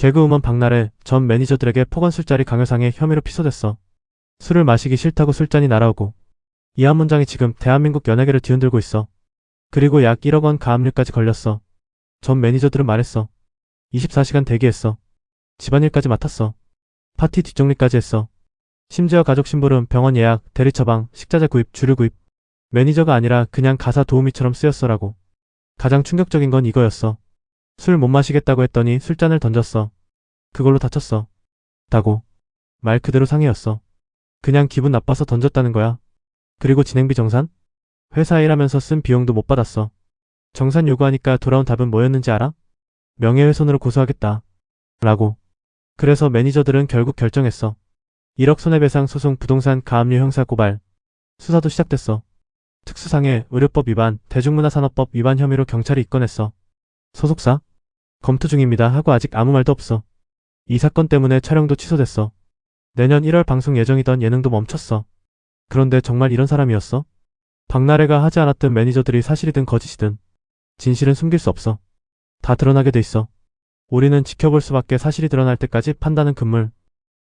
개그우먼 박나래 전 매니저들에게 폭언 술자리 강요상의 혐의로 피소됐어. 술을 마시기 싫다고 술잔이 날아오고 이 한 문장이 지금 대한민국 연예계를 뒤흔들고 있어. 그리고 약 1억 원 가압류까지 걸렸어. 전 매니저들은 말했어. 24시간 대기했어. 집안일까지 맡았어. 파티 뒷정리까지 했어. 심지어 가족 심부름, 병원 예약, 대리 처방, 식자재 구입, 주류 구입. 매니저가 아니라 그냥 가사 도우미처럼 쓰였어라고. 가장 충격적인 건 이거였어. 술 못 마시겠다고 했더니 술잔을 던졌어. 그걸로 다쳤어. 다고. 말 그대로 상해였어. 그냥 기분 나빠서 던졌다는 거야. 그리고 진행비 정산? 회사 일하면서 쓴 비용도 못 받았어. 정산 요구하니까 돌아온 답은 뭐였는지 알아? 명예훼손으로 고소하겠다. 라고. 그래서 매니저들은 결국 결정했어. 1억 손해배상 소송 부동산 가압류 형사 고발. 수사도 시작됐어. 특수상해, 의료법 위반, 대중문화산업법 위반 혐의로 경찰이 입건했어. 소속사? 검토 중입니다 하고 아직 아무 말도 없어. 이 사건 때문에 촬영도 취소됐어. 내년 1월 방송 예정이던 예능도 멈췄어. 그런데 정말 이런 사람이었어? 박나래가 하지 않았던 매니저들이 사실이든 거짓이든 진실은 숨길 수 없어. 다 드러나게 돼 있어. 우리는 지켜볼 수밖에 사실이 드러날 때까지 판단은 금물.